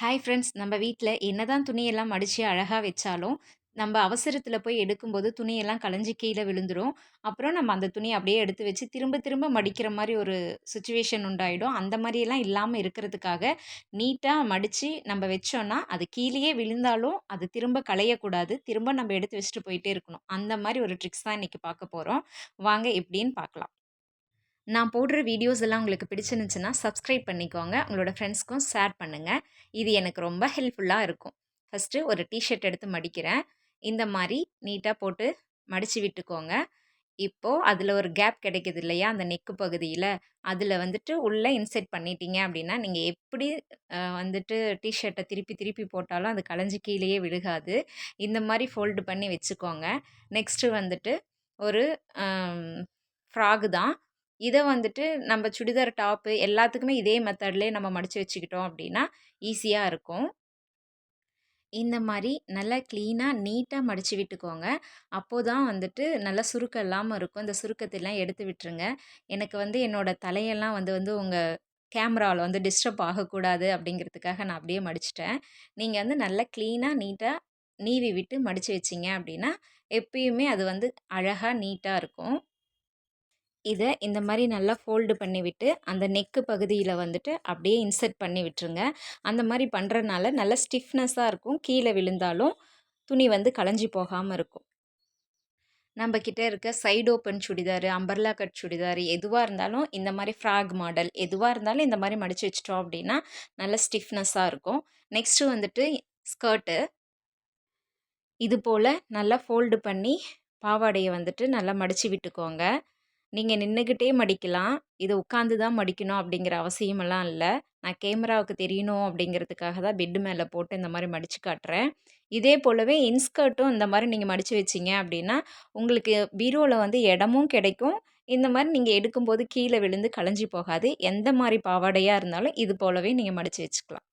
Hi friends நம்ம வீட்டில் என்னதான் துணியெல்லாம் மடித்து அழகாக வச்சாலும் நம்ம அவசரத்தில் போய் எடுக்கும்போது துணியெல்லாம் களைஞ்சி கீழே விழுந்துடும் அப்புறம் நம்ம அந்த துணியை அப்படியே எடுத்து வச்சு திரும்ப திரும்ப மடிக்கிற மாதிரி ஒரு சுச்சுவேஷன் உண்டாயிடும். அந்த மாதிரியெல்லாம் இல்லாமல் இருக்கிறதுக்காக நீட்டாக மடித்து நம்ம வச்சோன்னா அது கீழேயே விழுந்தாலும் அது திரும்ப களையக்கூடாது. திரும்ப நம்ம எடுத்து வச்சுட்டு போயிட்டே இருக்கணும். அந்த மாதிரி ஒரு ட்ரிக்ஸ் தான் இன்றைக்கி பார்க்க போகிறோம் வாங்க எப்படின்னு பார்க்கலாம். நான் போடுற வீடியோஸ் எல்லாம் உங்களுக்கு பிடிச்சிருந்துச்சுன்னா சப்ஸ்கிரைப் பண்ணிக்கோங்க. உங்களோட ஃப்ரெண்ட்ஸ்க்கும் ஷேர் பண்ணுங்கள் இது எனக்கு ரொம்ப ஹெல்ப்ஃபுல்லாக இருக்கும். ஃபஸ்ட்டு ஒரு டிஷர்ட் எடுத்து மடிக்கிறேன். இந்த மாதிரி நீட்டாக போட்டு மடித்து விட்டுக்கோங்க. இப்போது அதில் ஒரு கேப் கிடைக்குது இல்லையா? அந்த நெக்கு பகுதியில். அதில் வந்துட்டு உள்ளே இன்செர்ட் பண்ணிட்டீங்க அப்படின்னா நீங்கள் எப்படி வந்துட்டு டிஷர்ட்டை திருப்பி திருப்பி போட்டாலும் அது களைஞ்சி கீழேயே விழுகாது. இந்த மாதிரி ஃபோல்டு பண்ணி வச்சுக்கோங்க. நெக்ஸ்ட்டு வந்துட்டு ஒரு ஃப்ராகு தான். இதை வந்துட்டு நம்ம சுடிதார் டாப்பு எல்லாத்துக்குமே இதே மெத்தட்லேயே நம்ம மடித்து வச்சுக்கிட்டோம் அப்படின்னா ஈஸியாக இருக்கும். இந்த மாதிரி நல்லா க்ளீனாக நீட்டாக மடித்து விட்டுக்கோங்க. அப்போது தான் வந்துட்டு நல்லா சுருக்கம் இல்லாமல் இருக்கும். இந்த சுருக்கத்தெல்லாம் எடுத்து விட்டுருங்க. எனக்கு வந்து என்னோடய தலையெல்லாம் வந்து வந்து உங்கள் கேமராவில் வந்து டிஸ்டர்ப் ஆகக்கூடாது அப்படிங்கிறதுக்காக நான் அப்படியே மடிச்சிட்டேன். நீங்கள் வந்து நல்லா க்ளீனாக நீட்டாக நீவி விட்டு மடித்து வச்சிங்க அப்படின்னா எப்பயுமே அது வந்து அழகாக நீட்டாக இருக்கும். இதை இந்த மாதிரி நல்லா ஃபோல்டு பண்ணி விட்டு அந்த நெக்கு பகுதியில் வந்துட்டு அப்படியே இன்சர்ட் பண்ணி விட்டுருங்க அந்த மாதிரி பண்ணுறனால நல்லா ஸ்டிஃப்னஸாக இருக்கும். கீழே விழுந்தாலும் துணி வந்து களைஞ்சி போகாமல் இருக்கும். நம்ம கிட்டே இருக்க side open churidar umbrella cut churidar எதுவாக இருந்தாலும் இந்த மாதிரி ஃப்ராக் மாடல் எதுவாக இருந்தாலும் இந்த மாதிரி மடித்து வச்சிட்டோம் அப்படின்னா நல்ல ஸ்டிஃப்னஸாக இருக்கும். நெக்ஸ்ட்டு வந்துட்டு ஸ்கர்ட்டு. இது போல் நல்லா ஃபோல்டு பண்ணி பாவாடையை வந்துட்டு நல்லா மடித்து விட்டுக்கோங்க. நீங்கள் நின்றுக்கிட்டே மடிக்கலாம். இது உட்காந்து தான் மடிக்கணும் அப்படிங்கிற அவசியமெல்லாம் இல்லை. நான் கேமராவுக்கு தெரியணும் அப்படிங்கிறதுக்காக தான் பெட்டு மேலே போட்டு இந்த மாதிரி மடித்து காட்டுறேன். இதே போலவே இன்ஸ்கர்ட்டும் இந்த மாதிரி நீங்கள் மடித்து வச்சிங்க அப்படின்னா உங்களுக்கு பீரோவில் வந்து இடமும் கிடைக்கும். இந்த மாதிரி நீங்கள் எடுக்கும்போது கீழே விழுந்து களைஞ்சி போகாது. எந்த மாதிரி பாவாடையாக இருந்தாலும் இது போலவே நீங்கள் மடித்து வச்சுக்கலாம்.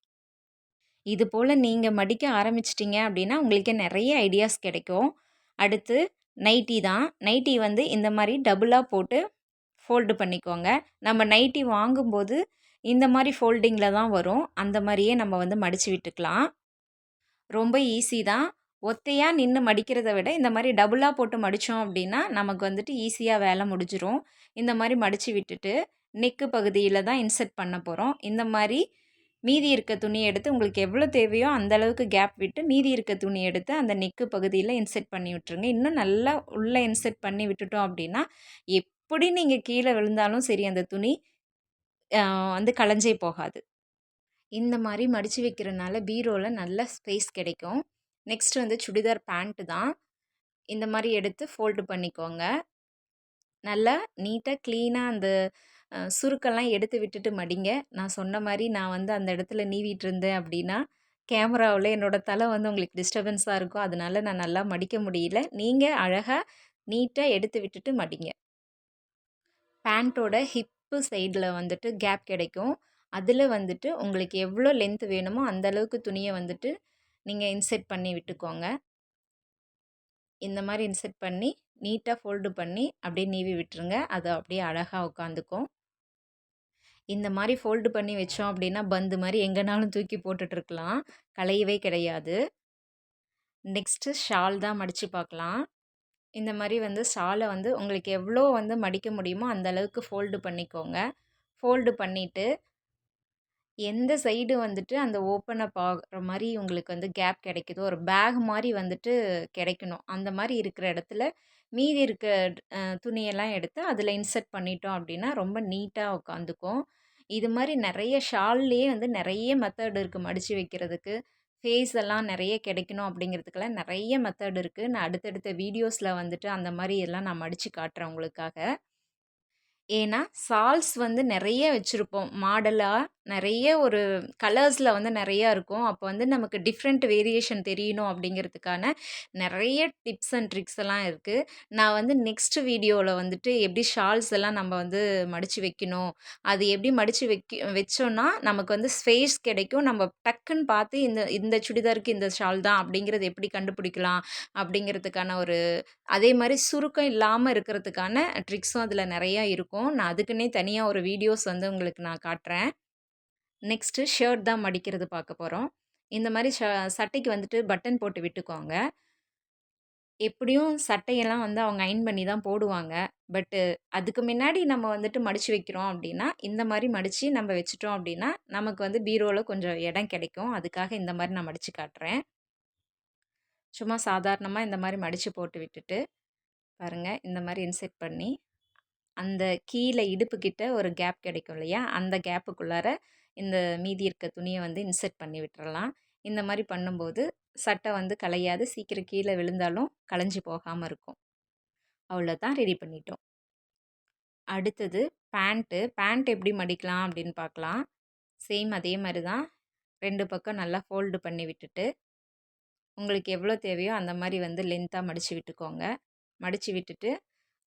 இது போல் நீங்கள் மடிக்க ஆரம்பிச்சிட்டிங்க அப்படின்னா உங்களுக்கே நிறைய ஐடியாஸ் கிடைக்கும். அடுத்து நைட்டி தான். நைட்டி வந்து இந்த மாதிரி டபுளாக போட்டு ஃபோல்டு பண்ணிக்கோங்க. நம்ம நைட்டி வாங்கும்போது இந்த மாதிரி ஃபோல்டிங்கில் தான் வரும். அந்த மாதிரியே நம்ம வந்து மடித்து விட்டுக்கலாம். ரொம்ப ஈஸி தான். ஒத்தையாக நின்று மடிக்கிறத விட இந்த மாதிரி டபுளாக போட்டு மடித்தோம் அப்படின்னா நமக்கு வந்துட்டு ஈஸியாக வேலை முடிஞ்சிரும். இந்த மாதிரி மடித்து விட்டுட்டு நெக்கு பகுதியில் தான் இன்செர்ட் பண்ண போகிறோம் இந்த மாதிரி மீதி இருக்க துணி எடுத்து உங்களுக்கு எவ்வளோ தேவையோ அந்த அளவுக்கு கேப் விட்டு மீதி இருக்க துணி எடுத்து அந்த நெக்கு பகுதியில் இன்செர்ட் பண்ணி விட்டுருங்க. இன்னும் நல்லா உள்ளே இன்செர்ட் பண்ணி விட்டுட்டோம் அப்படின்னா எப்படி நீங்கள் கீழே விழுந்தாலும் சரி அந்த துணி வந்து களைஞ்சே போகாது. இந்த மாதிரி மடித்து வைக்கிறனால பீரோவில் நல்ல ஸ்பேஸ் கிடைக்கும். நெக்ஸ்ட் வந்து சுடிதார் பேண்ட்டு தான். இந்த மாதிரி எடுத்து ஃபோல்டு பண்ணிக்கோங்க. நல்லா நீட்டாக க்ளீனாக அந்த சுருக்கெல்லாம் எடுத்து விட்டுட்டு மடிங்க. நான் சொன்ன மாதிரி நான் வந்து அந்த இடத்துல நீவிட்டு இருந்தேன் அப்படின்னா கேமராவில் என்னோடய தலை வந்து உங்களுக்கு டிஸ்டர்பன்ஸாக இருக்கும். அதனால் நான் நல்லா மடிக்க முடியல. நீங்கள் அழகாக நீட்டாக எடுத்து விட்டுட்டு மடிங்க. பேண்ட்டோட ஹிப்பு சைடில் வந்துட்டு கேப் கிடைக்கும். அதில் வந்துட்டு உங்களுக்கு எவ்வளோ லென்த் வேணுமோ அந்த அளவுக்கு துணியை வந்துட்டு நீங்கள் இன்செர்ட் பண்ணி விட்டுக்கோங்க. இந்த மாதிரி இன்செர்ட் பண்ணி நீட்டாக ஃபோல்டு பண்ணி அப்படியே நீவி விட்டுருங்க. அது அப்படியே அழகாக உட்காந்துக்கும். இந்த மாதிரி ஃபோல்டு பண்ணி வச்சோம் அப்படின்னா பந்து மாதிரி எங்கேனாலும் தூக்கி போட்டுட்ருக்கலாம். களையவே கிடையாது. நெக்ஸ்ட்டு ஷால் தான் மடித்து பார்க்கலாம் இந்த மாதிரி வந்து ஷாலை வந்து உங்களுக்கு எவ்வளோ வந்து மடிக்க முடியுமோ அந்த அளவுக்கு ஃபோல்டு பண்ணிக்கோங்க. ஃபோல்டு பண்ணிவிட்டு எந்த சைடு வந்துட்டு அந்த ஓப்பனை பார்க்குற ஆகிற மாதிரி உங்களுக்கு வந்து கேப் கிடைக்குதோ ஒரு பேக் மாதிரி வந்துட்டு கிடைக்கணும். அந்த மாதிரி இருக்கிற இடத்துல மீதி இருக்க துணியெல்லாம் எடுத்து அதில் இன்சர்ட் பண்ணிட்டோம் அப்படின்னா ரொம்ப நீட்டாக உட்காந்துக்கும் இது மாதிரி நிறைய ஷால்லேயே வந்து நிறைய மெத்தட் இருக்குது மடித்து வைக்கிறதுக்கு. ஃபேஸ் எல்லாம் நிறைய கிடைக்கணும் அப்படிங்கிறதுக்கெல்லாம் நிறைய மெத்தட் இருக்குது நான் அடுத்தடுத்த வீடியோஸில் வந்துட்டு அந்த மாதிரி எல்லாம் நான் மடித்து காட்டுறேன் உங்களுக்காக. ஏன்னா சால்ஸ் வந்து நிறைய வச்சுருப்போம். மாடலாக நிறைய ஒரு கலர்ஸில் வந்து நிறையா இருக்கும். அப்போ வந்து நமக்கு டிஃப்ரெண்ட் வேரியேஷன் தெரியணும் அப்படிங்கிறதுக்கான நிறைய டிப்ஸ் அண்ட் ட்ரிக்ஸ் எல்லாம் இருக்குது நான் வந்து நெக்ஸ்ட் வீடியோவில் வந்துட்டு எப்படி ஷால்ஸ் எல்லாம் நம்ம வந்து மடித்து வைக்கணும் அது எப்படி மடித்து வைக்க வச்சோன்னா நமக்கு வந்து ஸ்பேஸ் கிடைக்கும். நம்ம டக்குன்னு பார்த்து இந்த இந்த சுடிதாருக்கு இந்த ஷால் தான் அப்படிங்கிறது எப்படி கண்டுபிடிக்கலாம் அப்படிங்கிறதுக்கான ஒரு அதே மாதிரி சுருக்கம் இல்லாமல் இருக்கிறதுக்கான ட்ரிக்ஸும் அதில் நிறையா இருக்கும். நான் அதுக்குன்னே தனியாக ஒரு வீடியோஸ் வந்து உங்களுக்கு நான் காட்டுறேன். நெக்ஸ்ட்டு ஷர்ட் தான் மடிக்கிறது பார்க்க போகிறோம் இந்த மாதிரி ஷ சட்டைக்கு வந்துட்டு பட்டன் போட்டு விட்டுக்கோங்க. எப்படியும் சட்டையெல்லாம் வந்து அவங்க அயன் பண்ணி தான் போடுவாங்க. பட்டு அதுக்கு முன்னாடி நம்ம வந்துட்டு மடித்து வைக்கிறோம் அப்படின்னா இந்த மாதிரி மடித்து நம்ம வச்சுட்டோம் அப்படின்னா நமக்கு வந்து பீரோவில் கொஞ்சம் இடம் கிடைக்கும். அதுக்காக இந்த மாதிரி நான் மடித்து காட்டுறேன். சும்மா சாதாரணமாக இந்த மாதிரி மடித்து போட்டு விட்டுட்டு பாருங்கள் இந்த மாதிரி இன்செட் பண்ணி அந்த கீழே இடுப்புக்கிட்ட ஒரு கேப் கிடைக்கும் இல்லையா? அந்த கேப்புக்குள்ளார இந்த மீதி இருக்க துணியை வந்து இன்செர்ட் பண்ணி விட்டுறலாம். இந்த மாதிரி பண்ணும்போது சட்டை வந்து கலையாது சீக்கிரம் கீழே விழுந்தாலும் களைஞ்சி போகாமல் இருக்கும். அவ்வளோதான் ரெடி பண்ணிட்டோம். அடுத்தது பேண்ட்டு பேண்ட் எப்படி மடிக்கலாம் அப்படின்னு பார்க்கலாம். சேம் அதே மாதிரி தான். ரெண்டு பக்கம் நல்லா ஃபோல்டு பண்ணி விட்டுட்டு உங்களுக்கு எவ்வளோ தேவையோ அந்த மாதிரி வந்து லென்த்தாக மடித்து விட்டுக்கோங்க. மடித்து விட்டுட்டு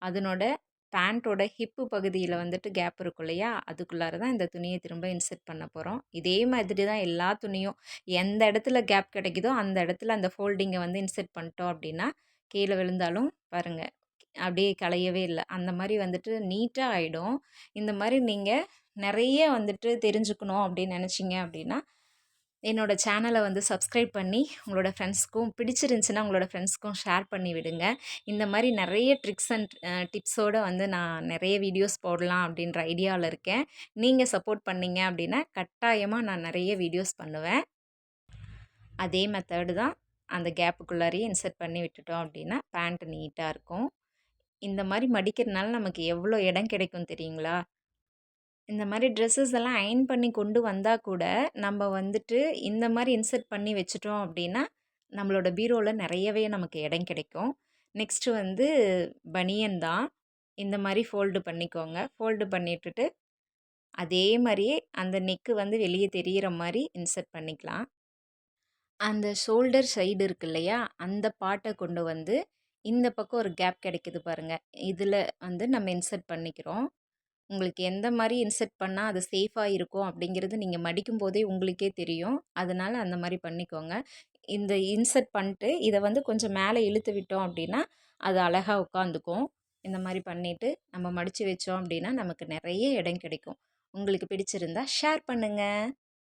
அதனோட பேண்ட்டோட ஹிப்பு பகுதியில் வந்துட்டு கேப் இருக்கும் இல்லையா? அதுக்குள்ளார தான் இந்த துணியை திரும்ப இன்செர்ட் பண்ண போகிறோம் இதே மாதிரி தான் எல்லா துணியும். எந்த இடத்துல கேப் கிடைக்குதோ அந்த இடத்துல அந்த ஃபோல்டிங்கை வந்து இன்செர்ட் பண்ணிட்டோம் அப்படின்னா கீழே விழுந்தாலும் பாருங்கள் அப்படியே களையவே இல்லை. அந்த மாதிரி வந்துட்டு நீட்டாக ஆகிடும் இந்த மாதிரி நீங்கள் நிறைய வந்துட்டு தெரிஞ்சுக்கணும் அப்படின்னு நினச்சிங்க அப்படின்னா என்னோடய சேனலை வந்து சப்ஸ்கிரைப் பண்ணி உங்களோட ஃப்ரெண்ட்ஸ்க்கும் பிடிச்சிருந்துச்சின்னா உங்களோட ஃப்ரெண்ட்ஸ்க்கும் ஷேர் பண்ணி விடுங்க. இந்த மாதிரி நிறைய ட்ரிக்ஸ் அண்ட் டிப்ஸோடு வந்து நான் நிறைய வீடியோஸ் போடலாம் அப்படின்ற ஐடியாவில் இருக்கேன். நீங்கள் சப்போர்ட் பண்ணீங்க அப்படின்னா கட்டாயமாக நான் நிறைய வீடியோஸ் பண்ணுவேன். அதே மெத்தடு தான் அந்த கேப்புக்குள்ளாரையே இன்சர்ட் பண்ணி விட்டுட்டோம் அப்படின்னா பேண்ட் நீட்டாக இருக்கும். இந்த மாதிரி மடிக்கிறதுனால நமக்கு எவ்வளோ இடம் கிடைக்கும் தெரியுங்களா? இந்த மாதிரி ட்ரெஸ்ஸஸ் எல்லாம் அயர்ன் பண்ணி கொண்டு வந்தால் கூட நம்ம வந்துட்டு இந்த மாதிரி இன்சர்ட் பண்ணி வச்சுட்டோம் அப்படின்னா நம்மளோட பீரோவில் நிறையவே நமக்கு இடம் கிடைக்கும். நெக்ஸ்ட்டு வந்து பனியன் தான். இந்த மாதிரி ஃபோல்டு பண்ணிக்கோங்க. ஃபோல்டு பண்ணிட்டுட்டு அதே மாதிரியே அந்த நெக்கு வந்து வெளியே தெரிகிற மாதிரி இன்சர்ட் பண்ணிக்கலாம். அந்த ஷோல்டர் சைடு இருக்கு இல்லையா அந்த பாட்டை கொண்டு வந்து இந்த பக்கம் ஒரு கேப் கிடைக்குது பாருங்கள் இதில் வந்து நம்ம இன்சர்ட் பண்ணிக்கிறோம். உங்களுக்கு எந்த மாதிரி இன்செர்ட் பண்ணால் அது சேஃபாக இருக்கும் அப்படிங்கிறது நீங்கள் மடிக்கும் போதே உங்களுக்கே தெரியும். அதனால் அந்த மாதிரி பண்ணிக்கோங்க. இந்த இன்செர்ட் பண்ணிட்டு இதை வந்து கொஞ்சம் மேலே இழுத்து விட்டோம் அப்படின்னா அது அழகாக உட்காந்துக்கும் இந்த மாதிரி பண்ணிவிட்டு நம்ம மடித்து வச்சோம் அப்படின்னா நமக்கு நிறைய இடம் கிடைக்கும். உங்களுக்கு பிடிச்சிருந்தா ஷேர் பண்ணுங்கள்